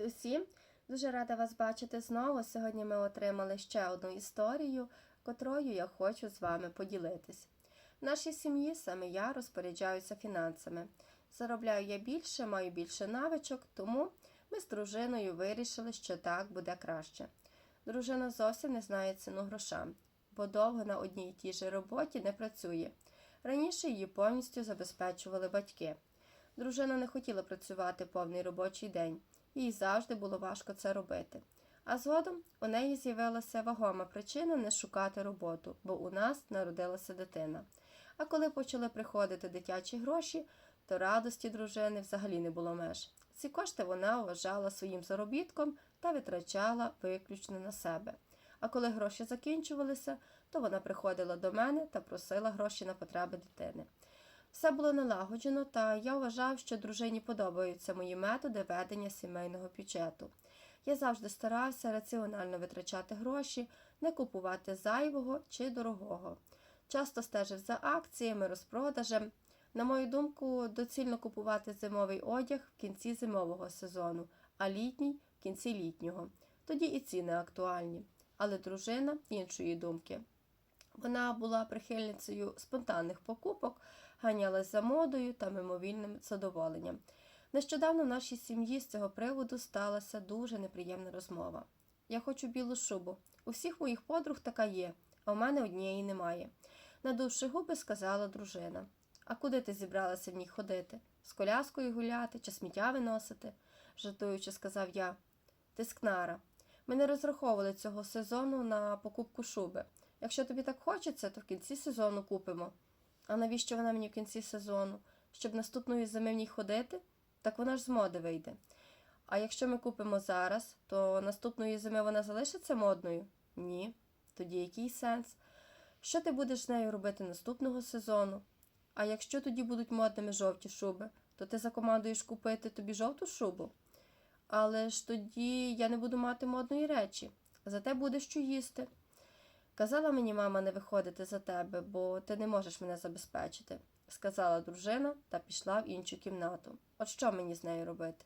Усім! Дуже рада вас бачити знову. Сьогодні ми отримали ще одну історію, котрою я хочу з вами поділитись. В нашій сім'ї саме я розпоряджаюся фінансами. Заробляю я більше, маю більше навичок, тому ми з дружиною вирішили, що так буде краще. Дружина зовсім не знає ціну грошам, бо довго на одній і тій же роботі не працює. Раніше її повністю забезпечували батьки. Дружина не хотіла працювати повний робочий день, їй завжди було важко це робити. А згодом у неї з'явилася вагома причина не шукати роботу, бо у нас народилася дитина. А коли почали приходити дитячі гроші, то радості дружини взагалі не було меж. Ці кошти вона вважала своїм заробітком та витрачала виключно на себе. А коли гроші закінчувалися, то вона приходила до мене та просила гроші на потреби дитини. Все було налагоджено, та я вважав, що дружині подобаються мої методи ведення сімейного бюджету. Я завжди старався раціонально витрачати гроші, не купувати зайвого чи дорогого. Часто стежив за акціями, розпродажем. На мою думку, доцільно купувати зимовий одяг в кінці зимового сезону, а літній в кінці літнього. Тоді і ціни актуальні. Але дружина іншої думки. Вона була прихильницею спонтанних покупок, ганялась за модою та мимовільним задоволенням. Нещодавно в нашій сім'ї з цього приводу сталася дуже неприємна розмова. Я хочу білу шубу. У всіх моїх подруг така є, а у мене однієї немає. Надувши губи, сказала дружина. А куди ти зібралася в ній ходити? З коляскою гуляти чи сміття виносити? жартуючи, сказав я. Ти скнара. Ми не розраховували цього сезону на покупку шуби. Якщо тобі так хочеться, то в кінці сезону купимо. А навіщо вона мені в кінці сезону? Щоб наступної зими в ній ходити? Так вона ж з моди вийде. А якщо ми купимо зараз, то наступної зими вона залишиться модною? Ні. Тоді який сенс? Що ти будеш з нею робити наступного сезону? А якщо тоді будуть модними жовті шуби, то ти закомандуєш купити тобі жовту шубу? Але ж тоді я не буду мати модної речі, зате буде що їсти. Казала мені мама не виходити за тебе, бо ти не можеш мене забезпечити, сказала дружина та пішла в іншу кімнату. От що мені з нею робити?